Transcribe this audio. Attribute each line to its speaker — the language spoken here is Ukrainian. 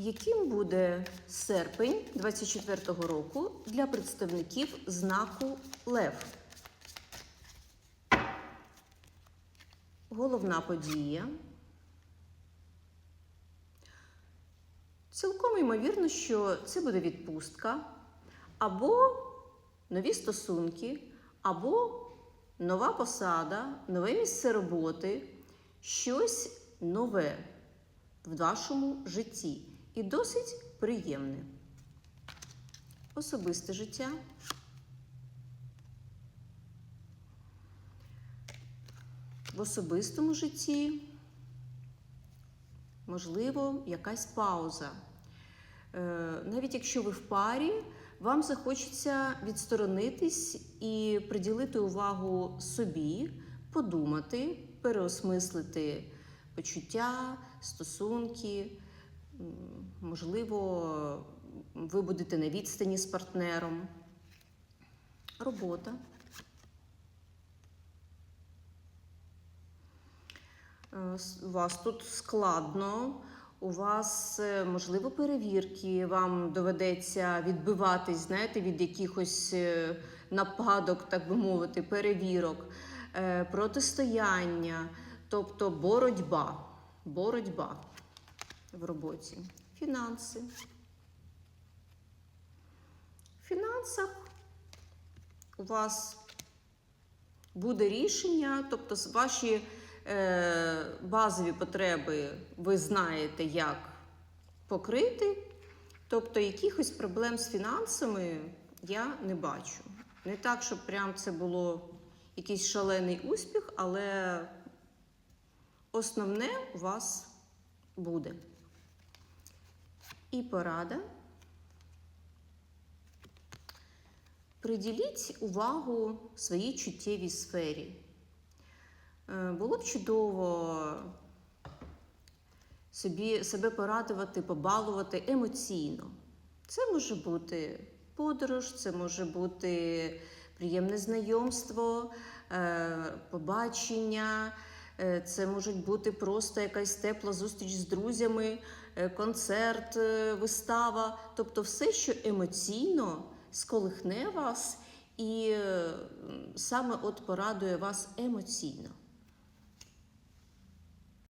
Speaker 1: Яким буде серпень 24-го року для представників знаку Лев? Головна подія. Цілком ймовірно, що це буде відпустка, або нові стосунки, або нова посада, нове місце роботи, щось нове в вашому житті і досить приємне. Особисте життя. В особистому житті, можливо, якась пауза. Е, Навіть якщо ви в парі, вам захочеться відсторонитись і приділити увагу собі, подумати, переосмислити почуття, стосунки. Можливо, ви будете на відстані з партнером. Робота. Е, У вас тут складно, у вас, е, можливо, перевірки, вам доведеться відбиватись, знаєте, від якихось е, нападок, так би мовити, перевірок, протистояння, тобто боротьба. Боротьба в роботі. Фінанси. В фінансах у вас буде рішення, тобто ваші е, базові потреби ви знаєте, як покрити. Тобто якихось проблем з фінансами я не бачу. Не так, щоб прям це було якийсь шалений успіх, але основне у вас буде. І порада. Приділіть увагу своїй чуттєвій сфері. Е, Було б чудово собі, себе порадувати, побалувати емоційно. Це може бути подорож, це може бути приємне знайомство, е, побачення, це можуть бути просто якась тепла зустріч з друзями, е, концерт, е, вистава. Тобто все, що емоційно сколихне вас і е, саме от порадує вас емоційно.